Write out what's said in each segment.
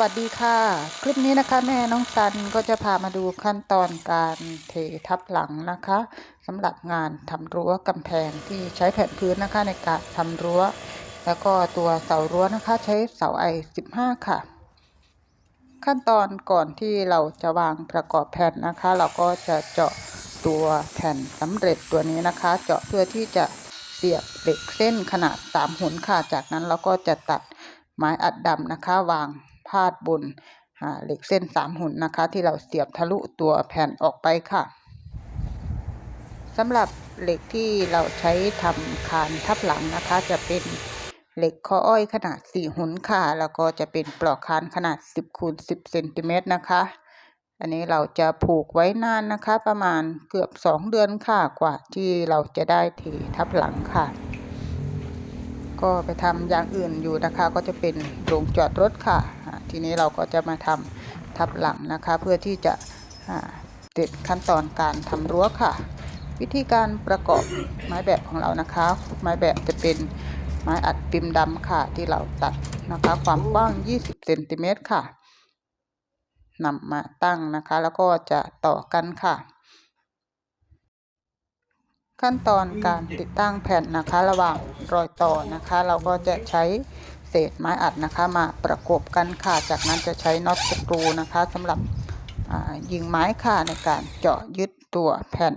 วัสดีค่ะ คลิปนี้นะคะแม่น้องซันก็จะพามาดูขั้นตอนการเททับหลังนะคะสำหรับงานทำรั้วกำแพงที่ใช้แผ่นพื้นนะคะในการทำรั้ว แล้วก็ตัวเสารั้วนะคะใช้เสาไอ15 ค่ะ ขั้นตอนก่อนที่เราจะวางประกอบแผ่นนะคะ เราก็จะเจาะตัวแผ่นสำเร็จตัวนี้นะคะ เจาะเพื่อที่จะเสียบเหล็กเส้นขนาด3หุนค่ะ จากนั้นเราก็จะตัดไม้อัดดำนะคะวาง พาดบนอ่าเหล็กเส้น3หุนนะคะ ที่เราเสียบทะลุตัวแผ่นออกไปค่ะสำหรับเหล็กที่เราใช้ทำคานทับหลังนะคะ จะเป็นเหล็กข้ออ้อยขนาด 4 หุนค่ะ แล้วก็จะเป็นปลอกคานขนาด 10คูณ10เซนติเมตรนะคะ อันนี้เราจะผูกไว้นานนะคะ ประมาณเกือบ 2 เดือนค่ะกว่าที่เราจะได้เททับหลังค่ะ ก็ไปทำอย่างอื่นอยู่นะคะ ก็จะเป็นโรงจอดรถค่ะ ทีนี้เราก็จะมาทำทับหลังนะคะ เพื่อที่จะอ่าเสร็จขั้นตอนการทำรั้วค่ะ วิธีการประกอบไม้แบบของเรานะคะ ไม้แบบจะเป็นไม้อัดปิมดำค่ะที่เราตัดนะคะ ความกว้าง 20เซนติเมตรค่ะนำมาตั้งนะคะ แล้วก็จะต่อกันค่ะ ขั้นตอนการติดตั้งแผ่นนะคะ ระหว่างรอยต่อนะคะ เราก็จะใช้ ศษไม้อัดนะคะมาประกบกันค่ะ จากนั้นจะใช้น็อตสกรูนะคะสำหรับยิงไม้ค่ะในการเจาะยึดตัวแผ่น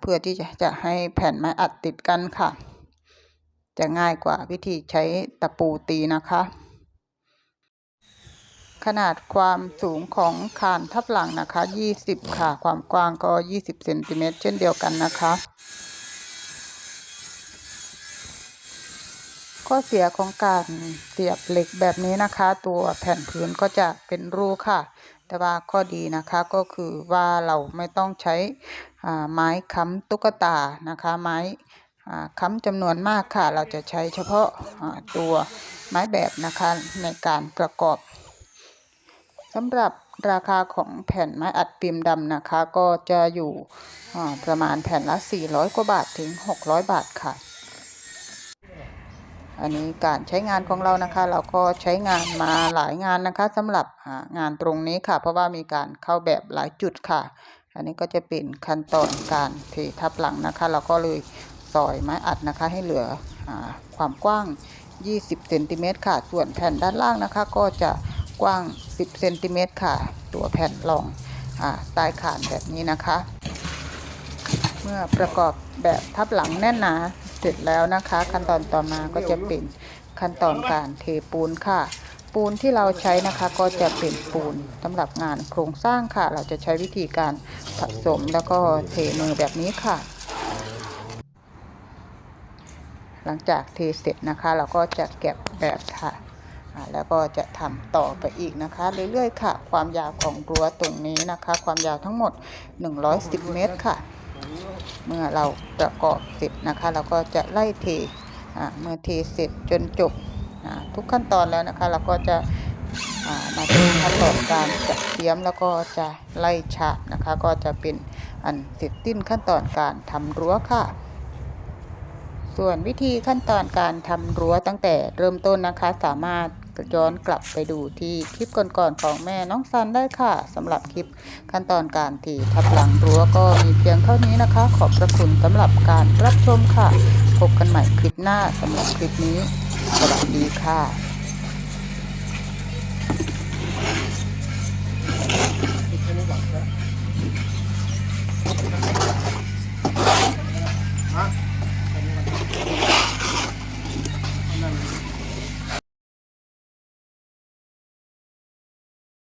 เพื่อที่จะจะให้แผ่นไม้อัดติดกันค่ะ จะง่ายกว่าวิธีใช้ตะปูตีนะคะ ขนาดความสูงของคานทับหลังนะคะ 20 ค่ะ ความกว้างก็ 20เซนติเมตรเช่นเดียวกันนะคะ ข้อเสียของการเสียบเหล็กแบบนี้นะคะ ตัวแผ่นพื้นก็จะเป็นรูค่ะ แต่ว่าข้อดีนะคะก็คือว่าเราไม่ต้องใช้ไม้ค้ำตุ๊กตานะคะ ไม้ค้ำจำนวนมากค่ะ เราจะใช้เฉพาะตัวไม้แบบนะคะในการประกอบสำหรับราคาของแผ่นไม้อัดปิมดำนะคะ ก็จะอยู่ประมาณแผ่นละ 400 กว่าบาทถึง 600 บาทค่ะ อันนี้การใช้งานของเรานะคะ เราก็ใช้งานมาหลายงานนะคะสำหรับงานตรงนี้ค่ะ เพราะว่ามีการเข้าแบบหลายจุดค่ะ อันนี้ก็จะเป็นขั้นตอนการเททับหลังนะคะ เราก็เลยซอยไม้อัดนะคะ ให้เหลืออความกว้าง 20เซนติเมตรค่ะ ส่วนแผ่นด้านล่างนะคะ ก็จะกว้าง 10เซนติเมตรค่ะ ตัวแผ่นรองอาใต้คานแบบนี้นะคะ มื่อประกอบแบบทับหลังแน่นหนาเสร็จแล้วนะคะ ขั้นตอนต่อมาก็จะเป็นขั้นตอนการเทปูนค่ะ ปูนที่เราใช้นะคะก็จะเป็นปูนสำหรับงานโครงสร้างค่ะ เราจะใช้วิธีการผสมแล้วก็เทมือแบบนี้ค่ะ หลังจากเทเสร็จนะคะ เราก็จะเก็บแบบค่ะแล้วก็จะทำต่อไปอีกนะคะเรื่อยๆค่ะ ความยาวของรั้วตรงนี้นะคะ ความยาวทั้งหมด 110 เมตรค่ะ เมื่อเราประกอบเสร็จนะคะ เราก็จะไล่เทเมื่อเทเสร็จจนจบทุกขั้นตอนแล้วนะคะ เราก็จะอ่ามาถึงขั้นตอนการจัดเตรียมแล้วก็จะไล่ฉาบนะคะ ก็จะเป็นอันเสร็จสิ้นขั้นตอนการทำรั้วค่ะ ส่วนวิธีขั้นตอนการทำรั้วตั้งแต่เริ่มต้นนะคะ สามารถ ย้อนกลับไปดูที่คลิปก่อนๆของแม่น้องซันได้ค่ะสำหรับคลิปขั้นตอนการถีทับหลังรั้วก็มีเพียงเท่านี้นะคะ ขอบพระคุณสำหรับการรับชมค่ะ พบกันใหม่คลิปหน้าสำหรับคลิปนี้ สวัสดีค่ะ